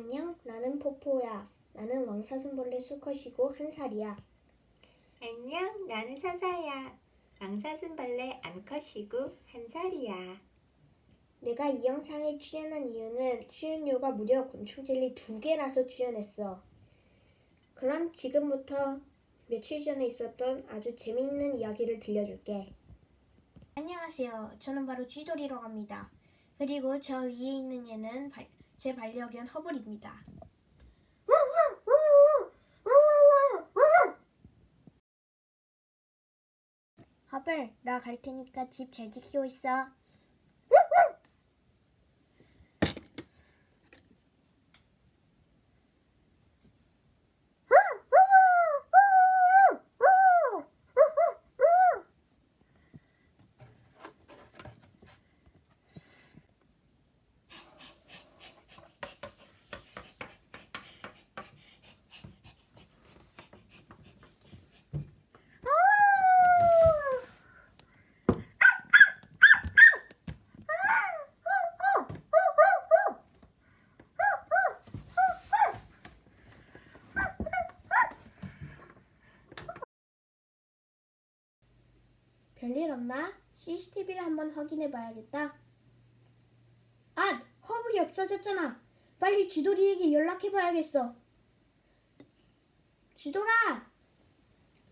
안녕, 나는 포포야. 나는 왕사슴벌레 수컷이고 한 살이야. 안녕, 나는 사사야. 왕사슴벌레 암컷이고 한 살이야. 내가 이 영상에 출연한 이유는 출연료가 무려 곤충젤리 두 개라서 출연했어. 그럼 지금부터 며칠 전에 있었던 아주 재미있는 이야기를 들려줄게. 안녕하세요. 저는 바로 쥐돌이라고 합니다. 그리고 저 위에 있는 얘는 발- 제 반려견 허블입니다. 허블, 나 갈 테니까 집 잘 지키고 있어. 별일 없나? CCTV를 한번 확인해 봐야겠다. 아, 허블이 없어졌잖아. 빨리 쥐돌이에게 연락해 봐야겠어. 쥐돌아!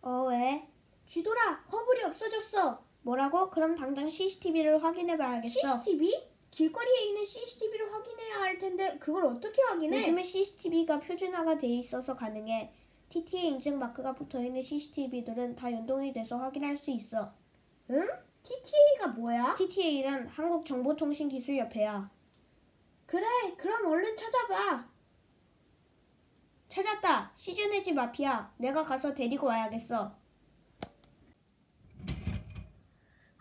어, 왜? 쥐돌아, 허블이 없어졌어. 뭐라고? 그럼 당장 CCTV를 확인해 봐야겠어. CCTV? 길거리에 있는 CCTV를 확인해야 할 텐데 그걸 어떻게 확인해? 요즘에 CCTV가 표준화가 돼 있어서 가능해. TTA 인증 마크가 붙어 있는 CCTV들은 다 연동이 돼서 확인할 수 있어. 응? TTA가 뭐야? TTA는 한국정보통신기술협회야. 그래, 그럼 얼른 찾아봐. 찾았다. 시즌해지 마피아. 내가 가서 데리고 와야겠어.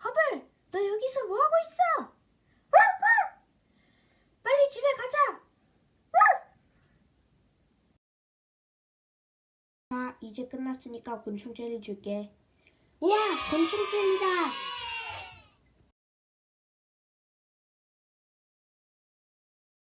허블, 너 여기서 뭐 하고 있어? 빨리 집에 가자. 자, 이제 끝났으니까 곤충 젤리 줄게. 우와, 곤충 젤리다.